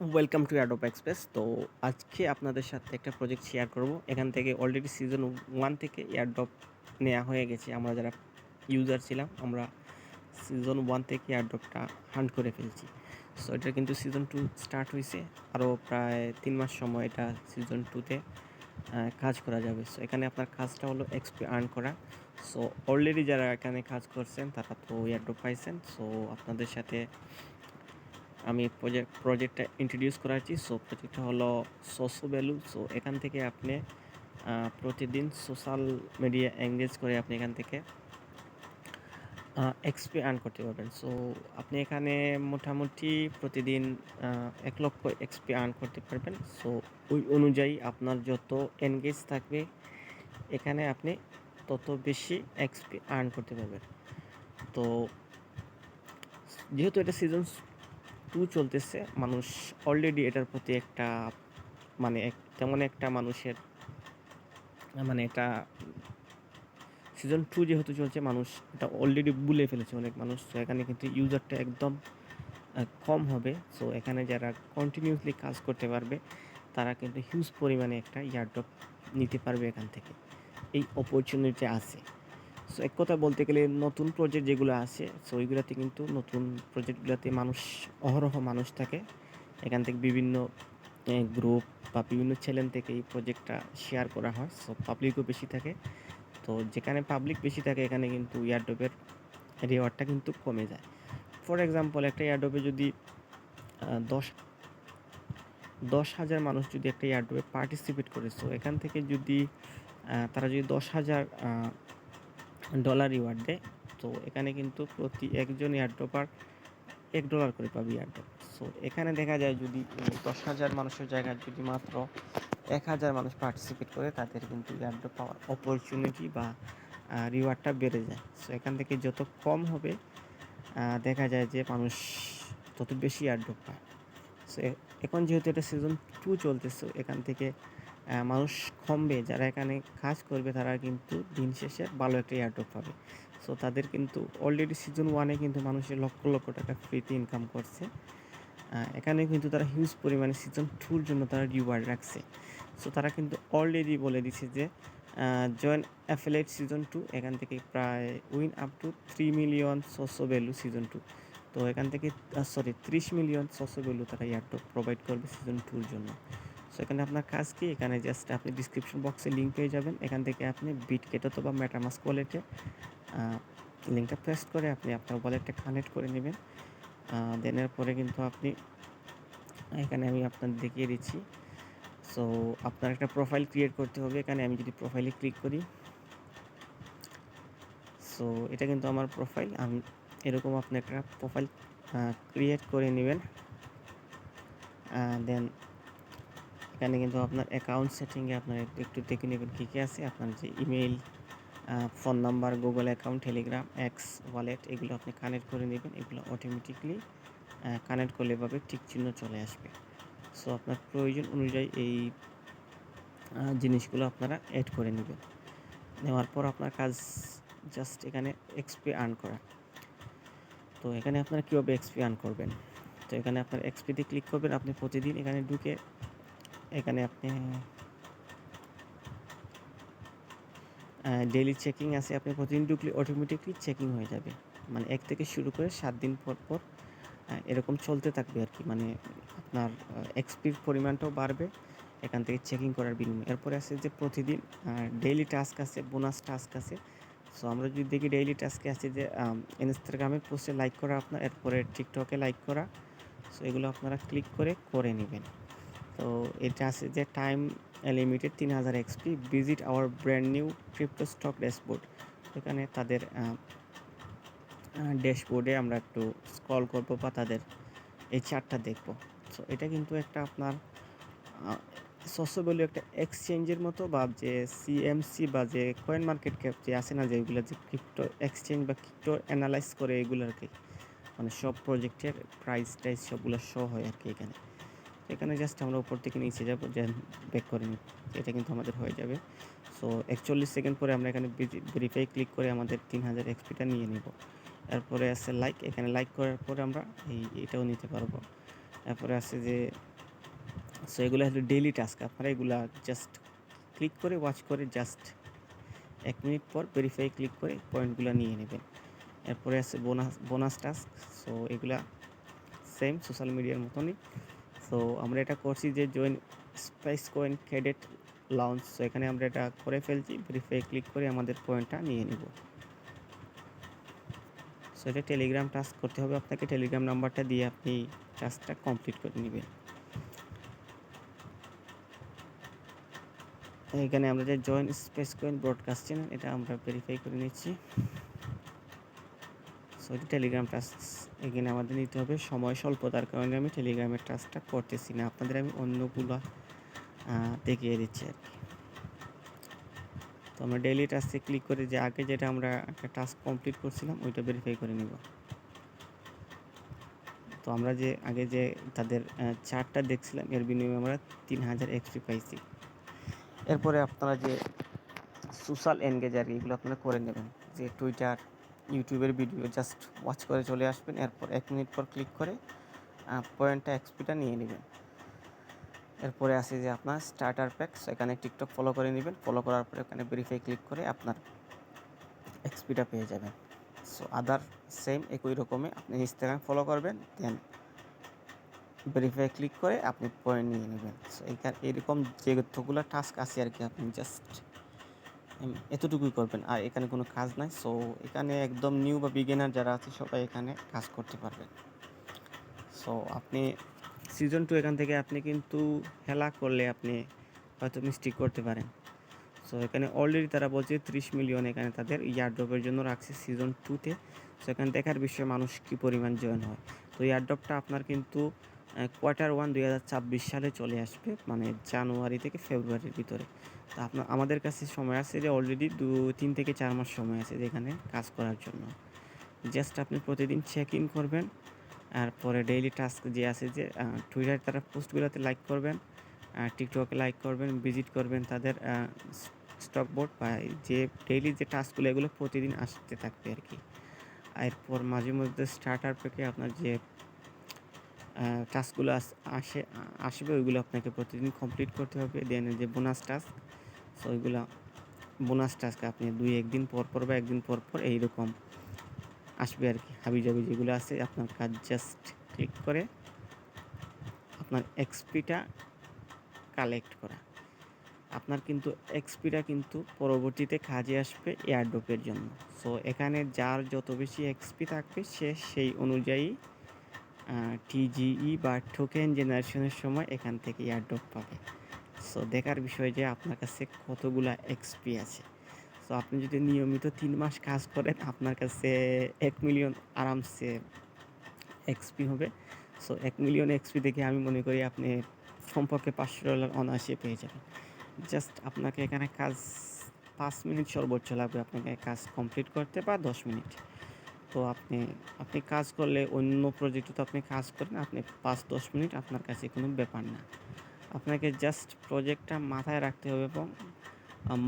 Welcome to Adobe express তো আজকে আপনাদের সাথে একটা প্রজেক্ট শেয়ার করব। এখান থেকে অলরেডি সিজন ওয়ান থেকে এয়ারড্রপ নেওয়া হয়ে গেছে। আমরা যারা ইউজার ছিলাম, আমরা সিজন ওয়ান থেকে এয়ারড্রপটা হান্ট করে ফেলছি। সো এটা কিন্তু সিজন টু স্টার্ট হয়েছে আরও প্রায় তিন মাস সময় এটা সিজন টুতে কাজ করা যাবে। সো এখানে আপনার কাজটা হলো এক্সপি আর্ন করা। সো অলরেডি যারা এখানে কাজ করছেন, তারা তো এয়ারড্রপ পাইছেন। সো আপনাদের সাথে আমি প্রজেক্ট প্রজেক্টটা ইন্ট্রোডিউস করাচ্ছি। সো প্রজেক্টটা হলো সোসো ভ্যালু সো এখান থেকে আপনি প্রতিদিন সোশ্যাল মিডিয়া এঙ্গেজ করে আপনি এখান থেকে এক্সপি আর্ন করতে পারবেন। সো আপনি এখানে মোটামুটি প্রতিদিন এক লক্ষ এক্সপি আর্ন করতে পারবেন। সো ওই অনুযায়ী আপনার যত এনগেজ থাকবে, এখানে আপনি তত বেশি এক্সপি আর্ন করতে পারবেন। তো, যেহেতু এটা সিজন টু চলতেছে, মানুষ অলরেডি এটার প্রতি একটা মানে তেমন একটা মানুষের মানে এটা সিজন টু যেহেতু চলছে, মানুষ এটা অলরেডি বুলে ফেলেছে অনেক মানুষ, তো এখানে কিন্তু ইউজারটা একদম কম হবে। সো এখানে যারা কন্টিনিউসলি কাজ করতে পারবে, তারা কিন্তু হিউজ পরিমাণে একটা ইয়ারড্রপ নিতে পারবে এখান থেকে। এই অপরচুনিটি আছে। সো এক কথা বলতে গেলে নতুন প্রজেক্ট যেগুলো আছে সো ওইগুলোতে কিন্তু নতুন প্রজেক্টগুলোতে মানুষ, অহরহ মানুষ থাকে। এখান থেকে বিভিন্ন গ্রুপ বা বিভিন্ন চ্যানেল থেকে এই প্রজেক্টটা শেয়ার করা হয় সো পাবলিকও বেশি থাকে। তো যেখানে পাবলিক বেশি থাকে, এখানে কিন্তু ইয়ারডোপের রেওয়ার্ডটা কিন্তু কমে যায়। ফর এক্সাম্পল একটা ইয়ারডোপে যদি দশ দশ হাজার মানুষ যদি একটা ইয়ারডোপে পার্টিসিপেট করে সো এখান থেকে যদি তারা যদি দশ হাজার ডলার রিওয়ার্ড দেয়। তো এখানে কিন্তু প্রতি একজন এয়ারড্রপার এক ডলার করে পাবে এয়ারড্রপ সো এখানে দেখা যায় যদি দশ হাজার মানুষের জায়গায় যদি মাত্র এক হাজার মানুষ পার্টিসিপেট করে, তাদের কিন্তু এয়ারড্রপ পাওয়ার অপরচুনিটি বা রিওয়ার্ডটা বেড়ে যায়। সো এখান থেকে যত কম হবে দেখা যায় যে মানুষ তত বেশি এয়ারড্রপ পায়। সো এখন যেহেতু এটা সিজন টু চলতেছে এখান থেকে মানুষ কমবে, যারা এখানে কাজ করবে তারা কিন্তু দিন শেষে ভালো একটা এয়ারড্রপ পাবে। সো তাদের কিন্তু অলরেডি সিজন ওয়ানে কিন্তু মানুষের লক্ষ লক্ষ টাকা ফ্রিতে ইনকাম করছে। এখানে কিন্তু তারা হিউজ পরিমাণে সিজন টুর জন্য তারা রিওয়ার্ড রাখছে। সো তারা কিন্তু অলরেডি বলে দিছে যে জয়েন অ্যাফিলেট সিজন টু এখান থেকে প্রায় win up to three million SoSoValue season two তো, এখান থেকে সরি ত্রিশ মিলিয়ন সোসো ভ্যালু তারা এয়ারটপ প্রোভাইড করবে সিজন টুর জন্য। সো এখানে আপনার কাজ কি? এখানে জাস্ট আপনি ডিসক্রিপশন বক্সে লিঙ্ক পেয়ে যাবেন। এখান থেকে আপনি বিটকেট অথবা মেটামাস ওয়ালেটে লিঙ্কটা প্রেস করে আপনি আপনার ওয়ালেটটা কানেক্ট করে নেবেন। দেনের পরে কিন্তু আপনি, এখানে আমি আপনার দেখিয়ে দিচ্ছি। সো আপনার একটা প্রোফাইল ক্রিয়েট করতে হবে। এখানে আমি যদি প্রোফাইলে ক্লিক করি সো এটা কিন্তু আমার প্রোফাইল আমি, এরকম আপনি একটা প্রোফাইল ক্রিয়েট করে নেবেন। দেন এখানে কিন্তু আপনার অ্যাকাউন্ট সেটিংয়ে আপনার একটু দেখে নেবেন কী কী আছে। আপনার যে email phone number Google account Telegram X wallet এগুলো আপনি কানেক্ট করে নেবেন। এগুলো অটোমেটিকলি কানেক্ট করলে এভাবে ঠিক চিহ্ন চলে আসবে। সো আপনার প্রয়োজন অনুযায়ী এই জিনিসগুলো আপনারা অ্যাড করে নেবেন। নেওয়ার পর আপনার কাজ জাস্ট এখানে এক্সপি আর্ন করা। তো এখানে আপনারা কীভাবে এক্সপি আর্ন করবেন? তো এখানে আপনার এক্সপিতে ক্লিক করবেন। আপনি প্রতিদিন এখানে ঢুকে এখানে আপনি ডেইলি চেকিং আছে, আপনি প্রতিদিন ঢুকলে অটোমেটিকলি চেকিং হয়ে যাবে। মানে এক থেকে শুরু করে সাত দিন পর পর এরকম চলতে থাকবে আর কি। মানে আপনার এক্সপির পরিমাণটাও বাড়বে, এখান থেকে চেকিং করার বিনিময়ে। এরপরে আছে যে প্রতিদিন ডেইলি টাস্ক আছে বোনাস টাস্ক আছে। সো আমরা যদি দেখি ডেইলি টাস্কে আছে যে ইনস্টাগ্রামে পোস্টে লাইক করা আপনার, এরপরে টিকটকে লাইক করা। সো এগুলো আপনারা ক্লিক করে করে নেবেন। তো এটা আছে যে টাইম লিমিটেড তিন হাজার XP visit our brand new crypto stock dashboard এখানে তাদের ড্যাশবোর্ডে আমরা একটু স্ক্রল করব বা তাদের এই চার্টটা দেখব। সো এটা কিন্তু একটা আপনার সসবলি একটা এক্সচেঞ্জের মতো বা যে সিএমসি বা যে কয়েন মার্কেট ক্যাপ যে আছে না যেগুলো যে ক্রিপ্টো এক্সচেঞ্জ বা ক্রিপ্টো অ্যানালাইজ করে এগুলো আর কি মানে সব প্রজেক্টের প্রাইস টাইস সবগুলো শো হয় আর কি এখানে। এখানে জাস্ট আমরা উপর থেকে নিচে যাব ব্যাক করে নিই এটা কিন্তু আমাদের হয়ে যাবে। সো একচল্লিশ সেকেন্ড পরে আমরা এখানে ভেরিফাই ক্লিক করে আমাদের তিন হাজার এক্সপিটা নিয়ে নিব। এরপরে আছে লাইক এখানে লাইক করার পরে আমরা এই, এটাও নিতে পারব। তারপরে আছে যে সো এগুলো হলো ডেইলি টাস্ক আপনারা এগুলা জাস্ট ক্লিক করে ওয়াচ করে জাস্ট এক মিনিট পর ভেরিফাই ক্লিক করে পয়েন্টগুলো নিয়ে নেবেন। এরপরে আছে বোনাস বোনাস টাস্ক সো এগুলা সেম সোশ্যাল মিডিয়ার মতনই। সো আমরা এটা করছি যে join spice coin credit launch so এখানে আমরা এটা করে ফেলছি ভেরিফাই ক্লিক করে আমাদের পয়েন্টটা নিয়ে নিব। সো এটা টেলিগ্রাম টাস্ক করতে হবে, আপনাকে টেলিগ্রাম নাম্বারটা দিয়ে আপনি টাস্কটা কমপ্লিট করে নেবেন। এখানে আমরা যে join space coin broadcast channel এটা আমরা ভেরিফাই করে নিচ্ছি। সো এটা টেলিগ্রাম টাস্ক এখানে আমাদের নিতে হবে। সময় স্বল্পতার কারণে আমি টেলিগ্রামের টাস্কটা করতেছি না। আপনাদের আমি অন্যগুলো দেখিয়ে দিচ্ছি আর কি। তো আমরা ডেইলি টাস্কে ক্লিক করে যে আগে যেটা আমরা একটা টাস্ক কমপ্লিট করছিলাম, ওইটা ভেরিফাই করে নিব। তো আমরা যে, আগে যে তাদের চারটা দেখছিলাম, এর বিনিময়ে আমরা তিন হাজার এক্সপি পাইছি। এরপরে আপনারা যে সোশ্যাল এনগেজ আর কি, এগুলো আপনারা করে নেবেন। যে টুইটার ইউটিউবের ভিডিও জাস্ট ওয়াচ করে চলে আসবেন, এরপর এক মিনিট পর ক্লিক করে পয়েন্টটা এক্সপিটা নিয়ে নেবেন। এরপরে আছে যে আপনার স্টার্টার প্যাক এখানে টিকটক ফলো করে নেবেন। ফলো করার পরে এখানে ভেরিফাই ক্লিক করে আপনার এক্সপিটা পেয়ে যাবেন। সো আদার সেম একই রকমে আপনি ইনস্টাগ্রাম ফলো করবেন দেন ভেরিফাই ক্লিক করে আপনি পয়েন্ট নিয়ে নেবেন। সো এইখানে এরকম যেগুলো টাস্ক আছে আর কি, আপনি জাস্ট এতটুকুই করবেন। আর এখানে কোনো কাজ নাই। সো এখানে একদম নিউ বা বিগিনার যারা আছে, সবাই এখানে কাজ করতে পারবেন। সো আপনি সিজন টু এখান থেকে আপনি কিন্তু হেলা করলে আপনি হয়তো মিস্টেক করতে পারেন। সো এখানে অলরেডি তারা বলছে ত্রিশ মিলিয়ন এখানে তাদের ইয়ারড্রপের জন্য রাখছে সিজন টুতে সো এখানে দেখার বিষয়ে মানুষ কী পরিমাণ জয়েন হয়। তো ইয়ারড্রপটা আপনার কিন্তু কোয়ার্টার ওয়ান দুই হাজার ছাব্বিশ সালে চলে আসবে মানে জানুয়ারি থেকে ফেব্রুয়ারির ভিতরে। তো আপনার আমাদের কাছে সময় আছে যে অলরেডি দু, তিন থেকে চার মাস সময় আছে যেখানে কাজ করার জন্য। জাস্ট আপনি প্রতিদিন চেক ইন করবেন, আর পরে ডেইলি টাস্ক যে আছে যে টুইটার তারা পোস্টগুলোতে লাইক করবেন টিকটকে লাইক করবেন ভিজিট করবেন তাদের স্টক বোর্ড বা যে ডেইলি যে টাস্কগুলো এগুলো প্রতিদিন আসতে থাকবে আর কি। এরপর মাঝে মধ্যে স্টার্টার থেকে আপনার যে টাস্কগুলো আসে আসবে, ওইগুলো আপনাকে প্রতিদিন কমপ্লিট করতে হবে। দেন যে বোনাস টাস্ক সো ওইগুলো বোনাস টাস্ক আপনি দুই, একদিন পর পর বা একদিন পর পর এইরকম আসবে আর কি। হাবি জাবি যেগুলো আছে, আপনার কাজ জাস্ট ক্লিক করে আপনার এক্সপিটা কালেক্ট করা। আপনার কিন্তু এক্সপিটা কিন্তু পরবর্তীতে কাজে আসবে এয়ারড্রপের জন্য। সো এখানে যার যত বেশি এক্সপি থাকবে, সে সেই অনুযায়ী টিজিই বা টোকেন জেনারেশনের সময় এখান থেকে এয়ারড্রপ পাবে। সো দেখার বিষয় যে আপনার কাছে কতগুলা এক্সপি আছে। সো আপনি যদি নিয়মিত তিন মাস কাজ করেন, আপনার কাছে এক মিলিয়ন আরামসে এক্সপি হবে। সো এক মিলিয়ন এক্সপি দেখে আমি মনে করি আপনি সম্পর্কে পাঁচশো ডলার অনায়াসে পেয়ে যাবেন। জাস্ট আপনাকে এখানে কাজ পাঁচ মিনিট সর্বোচ্চ লাগবে আপনাকে কাজ কমপ্লিট করতে বা দশ মিনিট তো আপনি আপনি কাজ করলে অন্য প্রজেক্টে তো আপনি কাজ করেন আপনি পাঁচ, দশ মিনিট আপনার কাছে কোনো ব্যাপার না। আপনাকে জাস্ট প্রজেক্টটা মাথায় রাখতে হবে এবং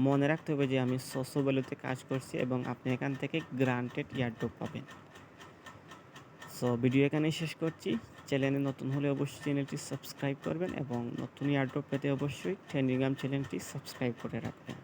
মনে রাখতে হবে যে আমি সোসো ভ্যালুতে কাজ করছি এবং আপনি এখান থেকে গ্রান্টেড ইয়ারড্রপ পাবেন। সো ভিডিও এখানেই শেষ করছি। চ্যানেলে নতুন হলে অবশ্যই চ্যানেলটি সাবস্ক্রাইব করবেন এবং নতুন ইয়ারড্রপ পেতে অবশ্যই টেলিগ্রাম চ্যানেলটি সাবস্ক্রাইব করে রাখবেন।